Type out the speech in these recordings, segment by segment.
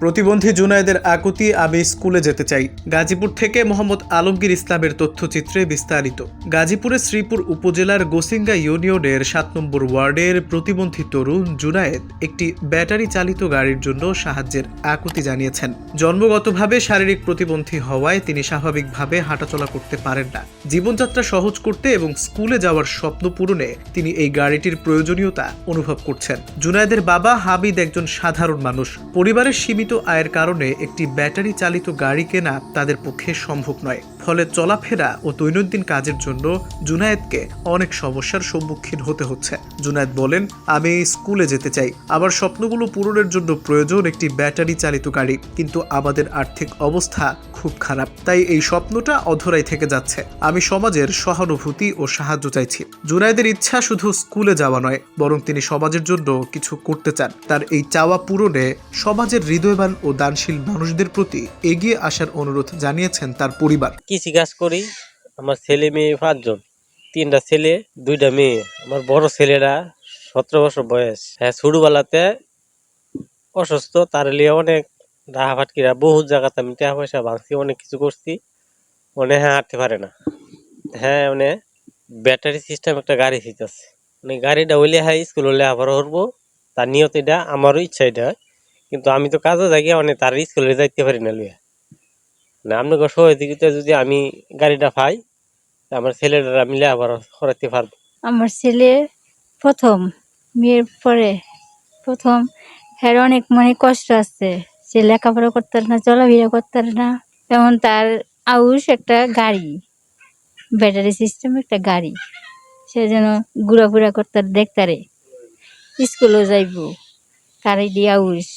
প্রতিবন্ধী জুনায়েদের আকুতি আমি স্কুলে যেতে চাই। গাজীপুর থেকে মোহাম্মদ আলমগীর ইসলামের তথ্যচিত্রে বিস্তারিত। গাজীপুরের শ্রীপুর উপজেলার গোসিঙ্গা ইউনিয়নের সাত নম্বর ওয়ার্ডের প্রতিবন্ধী তরুণ জুনায়েদ একটি ব্যাটারি চালিত গাড়ির জন্য সাহায্যের আকুতি জানিয়েছেন। জন্মগতভাবে শারীরিক প্রতিবন্ধী হওয়ায় তিনি স্বাভাবিকভাবে হাঁটাচলা করতে পারেন না। জীবনযাত্রা সহজ করতে এবং স্কুলে যাওয়ার স্বপ্ন পূরণে তিনি এই গাড়িটির প্রয়োজনীয়তা অনুভব করছেন। জুনায়েদের বাবা হাবিদ একজন সাধারণ মানুষ। পরিবারের সীমিত আয়ের কারণে একটি ব্যাটারি চালিত গাড়ি কেনা তাদের পক্ষে সম্ভব নয়। ফলে চলাফেরা ও দৈনন্দিন কাজের জন্য জুনায়েদকে অনেক সমস্যার সম্মুখীন হতে হচ্ছে। জুনায়েদ বলেন, আমি স্কুলে যেতে চাই। আবার স্বপ্নগুলো পূরণের জন্য প্রয়োজন একটি ব্যাটারি চালিত গাড়ি। কিন্তু আমাদের আর্থিক অবস্থা খুব খারাপ। তাই এই স্বপ্নটা অধরাই থেকে যাচ্ছে। আমি সমাজের সহানুভূতি ও সাহায্য চাইছি। জুনায়েদের ইচ্ছা শুধু স্কুলে যাওয়া নয়, বরং তিনি সমাজের জন্য কিছু করতে চান। তার এই চাওয়া পূরণে সমাজের হৃদয়বান ও দানশীল মানুষদের প্রতি এগিয়ে আসার অনুরোধ জানিয়েছেন তার পরিবার। কৃষি কাজ করি, আমার ছেলে মেয়ে পাঁচজন। তিনটা ছেলে, দুইটা মেয়ে। আমার বড় ছেলেরা সতেরো বছর বয়স। হ্যাঁ ছোটবেলাতে অসুস্থ, তার লিয়ে অনেক রাহা ফাটকিরা বহু জায়গাতে আমি টাকা পয়সা ভাঙছি অনেক কিছু করছি। অনেক হ্যাঁ হাঁটতে পারে না। হ্যাঁ মানে ব্যাটারি সিস্টেম একটা গাড়ি শিখতেছে মানে গাড়িটা হইলে হ্যাঁ স্কুল হলে আবার করব, তার নিয়ত এটা, আমারও ইচ্ছা এটা। কিন্তু আমি তো কাজে থাকি অনেক তার স্কুলে যাইতে পারি না লইয়া। না আপনাকে সহযোগিতা যদি আমি গাড়িটা পাই আমার ছেলেরা মিলে আবার করাতে পারব। আমার ছেলে প্রথম, মেয়ের পরে প্রথম। হ্যাঁ অনেক মানে কষ্ট আছে, সে লেখাপড়া করতে না, চলাফেরা করতে না। তেমন তার আউস একটা গাড়ি, ব্যাটারি সিস্টেম একটা গাড়ি। সে যেন ঘোরাফেরা করতে দেখতারে স্কুলও যাইব গাড়ি দিয়ে আউস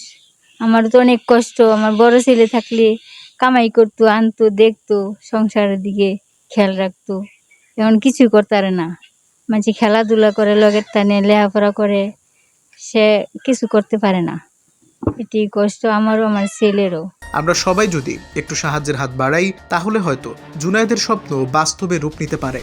আমার তো অনেক কষ্ট, আমার বড় ছেলে থাকলে কামাই করতো, আনতো, দেখতো, সংসারের দিকে খেয়াল রাখতো। এখন কিছুই করতে পারে না। মানে খেলাধুলা করে, লগের টানে লেখাপড়া করে, সে কিছু করতে পারে না। এটি কষ্ট আমারও, আমার ছেলেরও। আমরা সবাই যদি একটু সাহায্যের হাত বাড়াই, তাহলে হয়তো জুনায়েদের স্বপ্ন বাস্তবে রূপ নিতে পারে।